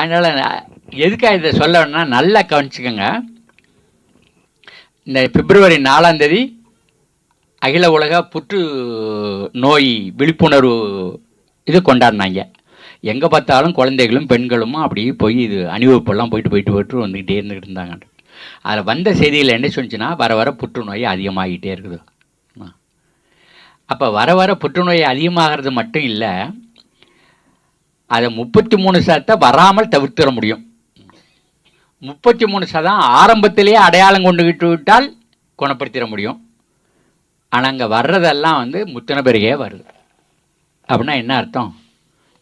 அதனால் எதுக்காக இதை சொல்லணும்னா நல்லா கவனிச்சுக்கோங்க. இந்த பிப்ரவரி நாலாந்தேதி அகில உலக புற்று நோய் விழிப்புணர்வு இது கொண்டாடினாங்க. எங்கே பார்த்தாலும் குழந்தைகளும் பெண்களும் அப்படி போய் இது அணிவகுப்பெல்லாம் போயிட்டு போயிட்டு போயிட்டு வந்துக்கிட்டே இருந்துக்கிட்டு இருந்தாங்க. அதில் வந்த செய்தியில் என்ன சொன்னிச்சுன்னா வர வர புற்றுநோய் அதிகமாகிட்டே இருக்குது. அப்போ வர வர புற்றுநோய் அதிகமாகிறது மட்டும் இல்லை அதை முப்பத்தி மூணு சதத்தை வராமல் தவிர்த்திட முடியும். முப்பத்தி மூணு சதம் ஆரம்பத்திலேயே அடையாளம் கொண்டுகிட்டு விட்டால் குணப்படுத்திட முடியும். ஆனால் அங்கே வர்றதெல்லாம் வந்து முத்தின பிறகே வருது. அப்படின்னா என்ன அர்த்தம்?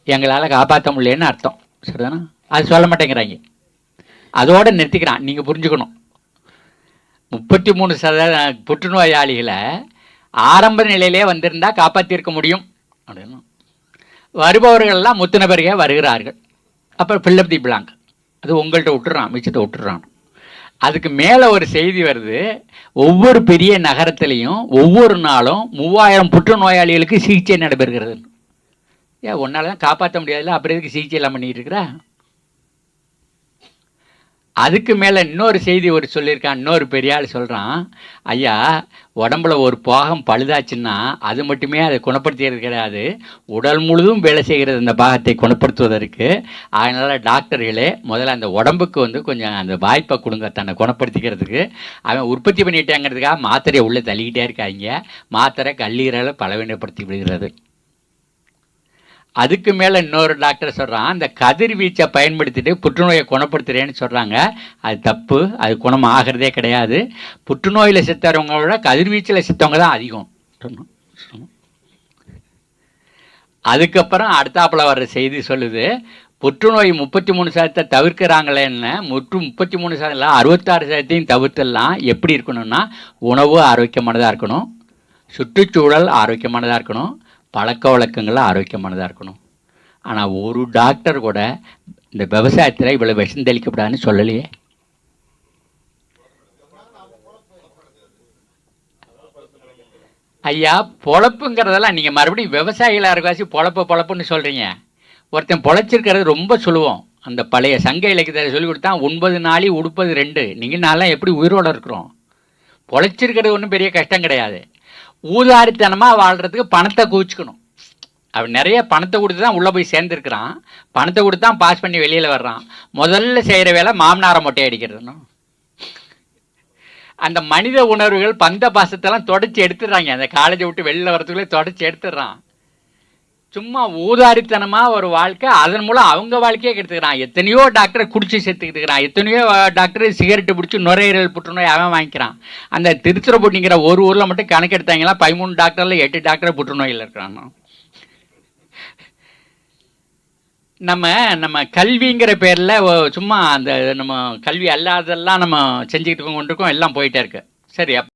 எங்களால் காப்பாற்ற முடியலன்னு அர்த்தம். சரிதானா? அது சொல்ல மாட்டேங்கிறாங்க. அதோடு நிறுத்திக்கிறான். நீங்கள் புரிஞ்சுக்கணும். முப்பத்தி மூணு சத புற்றுநோயாளிகளை ஆரம்ப நிலையிலே வந்திருந்தால் காப்பாற்றியிருக்க முடியும். அப்படின்னு. வருபவர்கள்லாம் முத்தின பிறகே வருகிறார்கள். அப்புறம் பில்லப் தி பிளாங்க் அது உங்கள்கிட்ட விட்டுறான் மிச்சத்தை விட்டுறான். அதுக்கு மேலே ஒரு செய்தி வருது ஒவ்வொரு பெரிய நகரத்துலேயும் ஒவ்வொரு நாளும் மூவாயிரம் புற்றுநோயாளிகளுக்கு சிகிச்சை நடைபெறுகிறது. ஏன் உன்னால் தான் காப்பாற்ற முடியாதுல்ல? அப்புறம் எதுக்கு சிகிச்சை எல்லாம் பண்ணிகிட்டு இருக்கிறா? அதுக்கு மேலே இன்னொரு செய்தி ஒரு சொல்லியிருக்கான் இன்னொரு பெரியாள் சொல்கிறான் ஐயா உடம்புல ஒரு பாகம் பழுதாச்சுன்னா அது மட்டுமே அதை குணப்படுத்தியது கிடையாது. உடல் முழுதும் வேலை செய்கிறது அந்த பாகத்தை குணப்படுத்துவதற்கு. அதனால் டாக்டர்களே முதல்ல அந்த உடம்புக்கு வந்து கொஞ்சம் அந்த வாய்ப்பை கொடுங்க தன்னை குணப்படுத்திக்கிறதுக்கு. அவன் உற்பத்தி பண்ணிட்டாங்கிறதுக்காக மாத்திரையை உள்ளே தள்ளிக்கிட்டே இருக்காங்க. மாத்திரை கல்லீரலை பலவீனப்படுத்தி விடுகிறது. அதுக்கு மேலே இன்னொரு டாக்டர் சொல்கிறான் அந்த கதிர்வீச்சை பயன்படுத்திட்டு புற்றுநோயை குணப்படுத்துகிறேன்னு சொல்கிறாங்க அது தப்பு அது குணம் ஆகிறதே கிடையாது. புற்றுநோயில் செத்தவங்க விட கதிர்வீச்சில் செத்தவங்க தான் அதிகம். அதுக்கப்புறம் அடுத்தாப்புல வர்ற செய்தி சொல்லுது புற்றுநோய் முப்பத்தி மூணு சதத்தை தவிர்க்கிறாங்களேன்னு முற்று முப்பத்தி மூணு சதம் இல்லை அறுபத்தாறு சதத்தையும் தவிர்த்தெல்லாம் எப்படி இருக்கணும்னா உணவு ஆரோக்கியமானதாக இருக்கணும் சுற்றுச்சூழல் ஆரோக்கியமானதாக இருக்கணும் பழக்க வழக்கங்கள் ஆரோக்கியமானதாக இருக்கணும். ஆனால் ஒரு டாக்டர் கூட இந்த விவசாயத்தில் இவ்வளோ விஷம் தெளிக்கப்படாதுன்னு சொல்லலையே. ஐயா பொழப்புங்கிறதெல்லாம் நீங்கள் மறுபடியும் விவசாயிகளாக இருக்கவாசி பொழப்பு பொழப்புன்னு சொல்கிறீங்க ஒருத்தன் பொழைச்சிருக்கிறது ரொம்ப சொல்லுவோம் அந்த பழைய சங்க இலக்கியத்தை சொல்லி கொடுத்தா ஒன்பது நாளி உடுப்பது ரெண்டு. நீங்கள் நான்லாம் எப்படி உயிரோடு இருக்கிறோம்? பொழைச்சிருக்கிறது ஒன்றும் பெரிய கஷ்டம் கிடையாது. ஊதாரித்தனமாக வாழ்கிறதுக்கு பணத்தை குவிச்சுக்கணும். அவன் நிறைய பணத்தை கொடுத்து தான் உள்ளே போய் சேர்ந்துருக்கிறான். பணத்தை கொடுத்து தான் பாஸ் பண்ணி வெளியில் வர்றான். முதல்ல செய்கிற வேலை மாமனாரை மொட்டை அடிக்கிறதுன்னு. அந்த மனித உணர்வுகள் பந்த பாசத்தெல்லாம் தொடச்சி எடுத்துடுறாங்க. அந்த காலேஜை விட்டு வெளியில் வரதுக்குள்ளே தொடச்சி எடுத்துடுறான். சும்மா ஊதாரித்தனமாக ஒரு வாழ்க்கை அதன் மூலம் அவங்க வாழ்க்கையே கெடுத்துக்கிறான். எத்தனையோ டாக்டரை குடிச்சு சேர்த்துக்கிட்டுக்கிறான் எத்தனையோ டாக்டர் சிகரெட்டு பிடிச்சி நுரையீரல் புற்றுநோய் அவன் வாங்கிக்கிறான். அந்த திருச்சிரப்பட்டிங்கிற ஒரு ஊரில் மட்டும் கணக்கு பதிமூணு டாக்டரில் எட்டு டாக்டர் புற்றுநோயில் இருக்கிறான். நம்ம நம்ம கல்விங்கிற பேரில் சும்மா அந்த நம்ம கல்வி அல்லாததெல்லாம் நம்ம செஞ்சுக்கிட்டு கொண்டிருக்கோம் எல்லாம் போயிட்டே இருக்கு. சரி அப்போ